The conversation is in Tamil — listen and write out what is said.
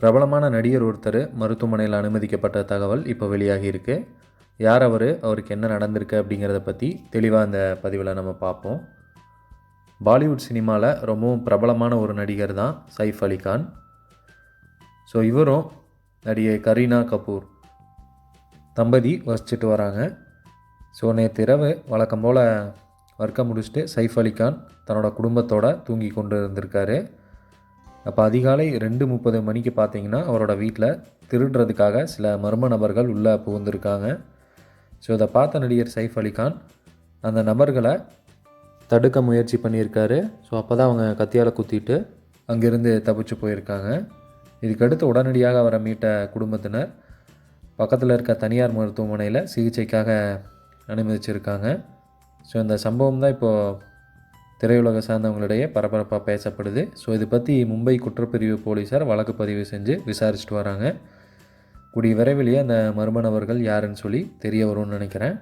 பிரபலமான நடிகர் ஒருத்தர் மருத்துவமனையில் அனுமதிக்கப்பட்ட தகவல் இப்போ வெளியாகி இருக்கு யார் அவர்? அவருக்கு என்ன நடந்திருக்கு அப்படிங்கிறத பற்றி தெளிவாக இந்த பதிவில் நம்ம பார்ப்போம். பாலிவுட் சினிமாவில் ரொம்பவும் பிரபலமான ஒரு நடிகர் தான் சைஃப் அலி கான். ஸோ இவரும் நடிகை கரீனா கபூர். தம்பதி வசிச்சுட்டு வராங்க. ஸோ நேற்று இரவு வழக்கம் போல் வர்க்கம் முடிச்சுட்டு சைஃப் அலி கான் தன்னோட குடும்பத்தோட தூங்கி கொண்டு இருந்திருக்காரு அப்போ அதிகாலை ரெண்டு முப்பது மணிக்கு பார்த்தீங்கன்னா அவரோட வீட்டில் திருடுறதுக்காக சில மர்ம நபர்கள் உள்ளே புகுந்திருக்காங்க. ஸோ இதை பார்த்த நடிகர் சைஃப் அலிகான் அந்த நபர்களை தடுக்க முயற்சி பண்ணியிருக்காரு. ஸோ அப்போ தான் அவங்க கத்தியால் குத்திட்டு அங்கேருந்து தப்பிச்சு போயிருக்காங்க. இதுக்கடுத்து உடனடியாக அவரை மீட்ட குடும்பத்தினர் பக்கத்தில் இருக்க தனியார் மருத்துவமனையில் சிகிச்சைக்காக அனுமதிச்சிருக்காங்க. ஸோ இந்த சம்பவம் தான் இப்போது திரையுலக சார்ந்தவங்களிடையே பரபரப்பாக பேசப்படுது. ஸோ இதை பற்றி மும்பை குற்றப்பிரிவு போலீஸார் வழக்கு பதிவு செஞ்சு விசாரிச்சுட்டு வராங்க. கூடிய விரைவிலேயே அந்த மர்ம நபர்கள் யாருன்னு சொல்லி தெரிய வரும்னு நினைக்கிறேன்.